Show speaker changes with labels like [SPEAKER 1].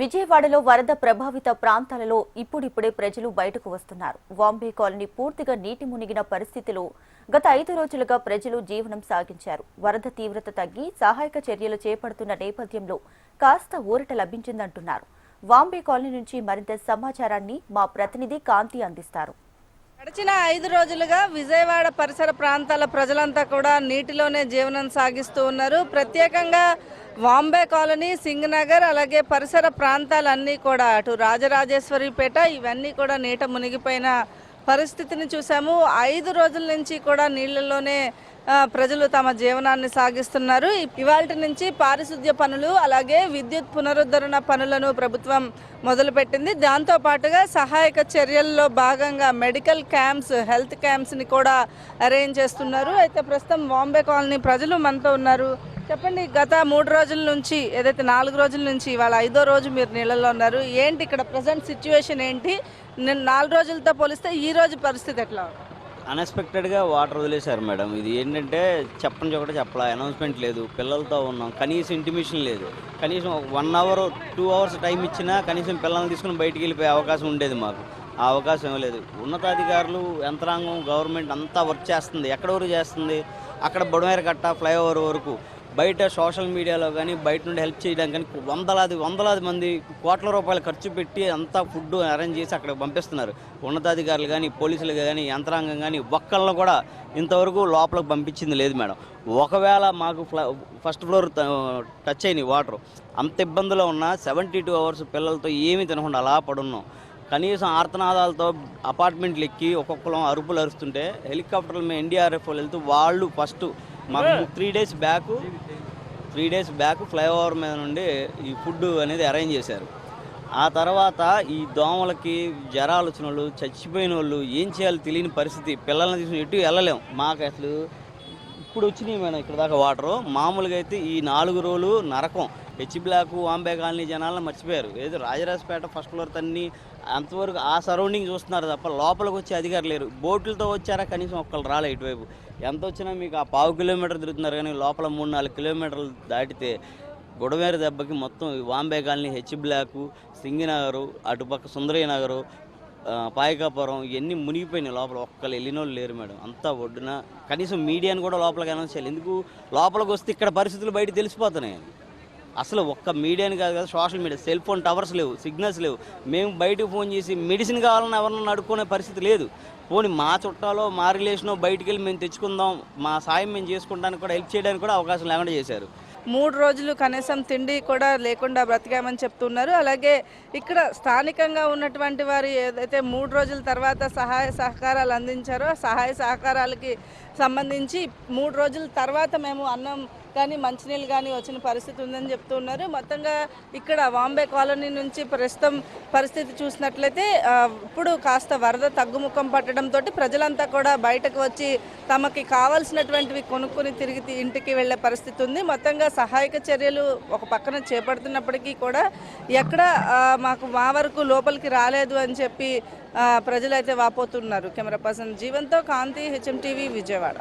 [SPEAKER 1] విజయవాడలో వరద ప్రభావిత ప్రాంతాలలో ఇప్పుడిప్పుడే ప్రజలు బయటకు వస్తున్నారు. వాంబే కాలనీ పూర్తిగా నీటి మునిగిన పరిస్థితిలో గత ఐదు రోజులుగా ప్రజలు జీవనం సాగించారు. వరద తీవ్రత తగ్గి సహాయక చర్యలు చేపడుతున్న నేపథ్యంలో కాస్త ఊరట లభించిందంటున్నారు. వాంబే కాలనీ నుంచి మరింత సమాచారాన్ని మా ప్రతినిధి కాంతి అందిస్తారు.
[SPEAKER 2] గడిచిన ఐదు రోజులుగా విజయవాడ పరిసర ప్రాంతాల ప్రజలంతా కూడా నీటిలోనే జీవనం సాగిస్తూ ఉన్నారు. ప్రత్యేకంగా వాంబే కాలనీ సింగనగర్ అలాగే పరిసర ప్రాంతాలన్నీ కూడా అటు రాజరాజేశ్వరిపేట ఇవన్నీ కూడా నీట మునిగిపోయిన పరిస్థితిని చూసాము. ఐదు రోజుల నుంచి కూడా నీళ్ళలోనే ప్రజలు తమ జీవనాన్ని సాగిస్తున్నారు. ఇవాళ నుంచి పారిశుద్ధ్య పనులు అలాగే విద్యుత్ పునరుద్ధరణ పనులను ప్రభుత్వం మొదలుపెట్టింది. దాంతో పాటుగా సహాయక చర్యల్లో భాగంగా మెడికల్ క్యాంప్స్ హెల్త్ క్యాంప్స్ని కూడా అరేంజ్ చేస్తున్నారు. అయితే ప్రస్తుతం బాంబే కాలనీ ప్రజలు మనతో ఉన్నారు. చెప్పండి గత మూడు రోజుల నుంచి ఏదైతే నాలుగు రోజుల నుంచి ఇవాళ ఐదో రోజు మీరు నీళ్ళలో ఉన్నారు. ఏంటి ఇక్కడ ప్రజెంట్ సిచ్యువేషన్ ఏంటి? నేను నాలుగు రోజులతో పోలిస్తే ఈ రోజు పరిస్థితి ఎట్లా ఉంది?
[SPEAKER 3] అన్ఎక్స్పెక్టెడ్గా వాటర్ వదిలేశారు మేడం. ఇది ఏంటంటే చెప్పని ఒకటి చెప్పలా? అనౌన్స్మెంట్ లేదు. పిల్లలతో ఉన్నాం. కనీసం ఇంటిమేషన్ లేదు. కనీసం one hour two hours time ఇచ్చినా కనీసం పిల్లల్ని తీసుకుని బయటికి వెళ్ళిపోయే అవకాశం ఉండేది మాకు. ఆ అవకాశం ఇవ్వలేదు లేదు. ఉన్నతాధికారులు యంత్రాంగం గవర్నమెంట్ అంతా వర్క్ చేస్తుంది. ఎక్కడ వరకు చేస్తుంది? అక్కడ బొడమేర కట్ట ఫ్లైఓవర్ వరకు. బయట సోషల్ మీడియాలో కానీ బయట నుండి హెల్ప్ చేయడానికి కానీ వందలాది వందలాది మంది కోట్ల రూపాయలు ఖర్చు పెట్టి అంతా ఫుడ్ అరేంజ్ చేసి అక్కడ పంపిస్తున్నారు. ఉన్నతాధికారులు కానీ పోలీసులు కానీ యంత్రాంగం కానీ ఒక్కళ్ళను కూడా ఇంతవరకు లోపలికి పంపించింది లేదు మేడం. ఒకవేళ మాకు ఫ్ల ఫస్ట్ ఫ్లోర్ టచ్ అయినాయి వాటర్. అంత ఇబ్బందులో ఉన్న సెవెంటీ టూ అవర్స్ పిల్లలతో ఏమీ తినకుండా అలా పడున్నాం. కనీసం ఆర్తనాదాలతో అపార్ట్మెంట్లు ఎక్కి ఒక్కొక్కరం అరుపులు అరుస్తుంటే హెలికాప్టర్లు మేము ఎన్డీఆర్ఎఫ్ వాళ్ళు వెళ్తూ వాళ్ళు ఫస్ట్ మాకు three days back three days back flyover మీద నుండి ఈ ఫుడ్ అనేది అరేంజ్ చేశారు. ఆ తర్వాత ఈ దోమలకి జ్వరాలు వచ్చిన వాళ్ళు చచ్చిపోయిన వాళ్ళు ఏం చేయాలో తెలియని పరిస్థితి. పిల్లల్ని తీసుకుని ఎటు వెళ్ళలేం. మాకు అసలు ఇప్పుడు వచ్చినాయి మేడం ఇక్కడ దాకా వాటరు మామూలుగా అయితే ఈ నాలుగు రోజులు నరకం. హెచ్ బ్లాక్ వాంబే కాలనీ జనాలను మర్చిపోయారు. ఏదో రాజరాజపేట ఫస్ట్ ఫ్లోర్ తన్ని అంతవరకు ఆ సరౌండింగ్ చూస్తున్నారు తప్ప లోపలికి వచ్చే అధికారులు లేరు. బోట్లతో వచ్చారా? కనీసం ఒక్కళ్ళు రాలే ఇటువైపు. ఎంత వచ్చినా మీకు ఆ పావు కిలోమీటర్ తిరుగుతున్నారు కానీ లోపల మూడు నాలుగు కిలోమీటర్లు దాటితే గుడవేరు దెబ్బకి మొత్తం Vambay colony H block Singh Nagar అటుపక్క సుందరయ్య నగరు పాయకాపురం ఇవన్నీ మునిగిపోయినాయి లోపల. ఒక్కళ్ళు వెళ్ళిన వాళ్ళు లేరు మేడం. అంతా ఒడ్డున కనీసం మీడియాని కూడా లోపలికి అనౌన్స్ చేయాలి. ఎందుకు? లోపలికి వస్తే ఇక్కడ పరిస్థితులు బయట తెలిసిపోతున్నాయి. అసలు ఒక్క మీడియాని కాదు కదా social media. Cell phone towers లేవు సిగ్నల్స్ లేవు. మేము బయటకు ఫోన్ చేసి మెడిసిన్ కావాలని ఎవరన్నా అడుక్కునే పరిస్థితి లేదు. పోనీ మా చుట్టాలో మా రిలేషనో బయటికి వెళ్ళి మేము తెచ్చుకుందాం మా సాయం మేము చేసుకుంటానికి కూడా హెల్ప్ చేయడానికి కూడా అవకాశం లేకుండా చేశారు.
[SPEAKER 2] మూడు రోజులు కనీసం తిండి కూడా లేకుండా బ్రతికామని చెప్తున్నారు. అలాగే ఇక్కడ స్థానికంగా ఉన్నటువంటి వారు ఏదైతే మూడు రోజుల తర్వాత సహాయ సహకారాలు అందించారో సహాయ సహకారాలకి సంబంధించి మూడు రోజుల తర్వాత మేము అన్నం కానీ మంచినీళ్ళు కానీ వచ్చిన పరిస్థితి ఉందని చెప్తున్నారు మొత్తంగా ఇక్కడ వాంబే కాలనీ నుంచి ప్రస్తుతం పరిస్థితి చూసినట్లయితే ఇప్పుడు కాస్త వరద తగ్గుముఖం పట్టడంతో ప్రజలంతా కూడా బయటకు వచ్చి తమకి కావాల్సినటువంటివి కొనుక్కొని తిరిగి ఇంటికి వెళ్ళే పరిస్థితి ఉంది. మొత్తంగా సహాయక చర్యలు ఒక పక్కన చేపడుతున్నప్పటికీ కూడా ఎక్కడ మాకు మా వరకు లోపలికి రాలేదు అని చెప్పి ప్రజలైతే వాపోతున్నారు. కెమెరా పర్సన్ జీవంతో కాంతి హెచ్ఎం టీవీ విజయవాడ.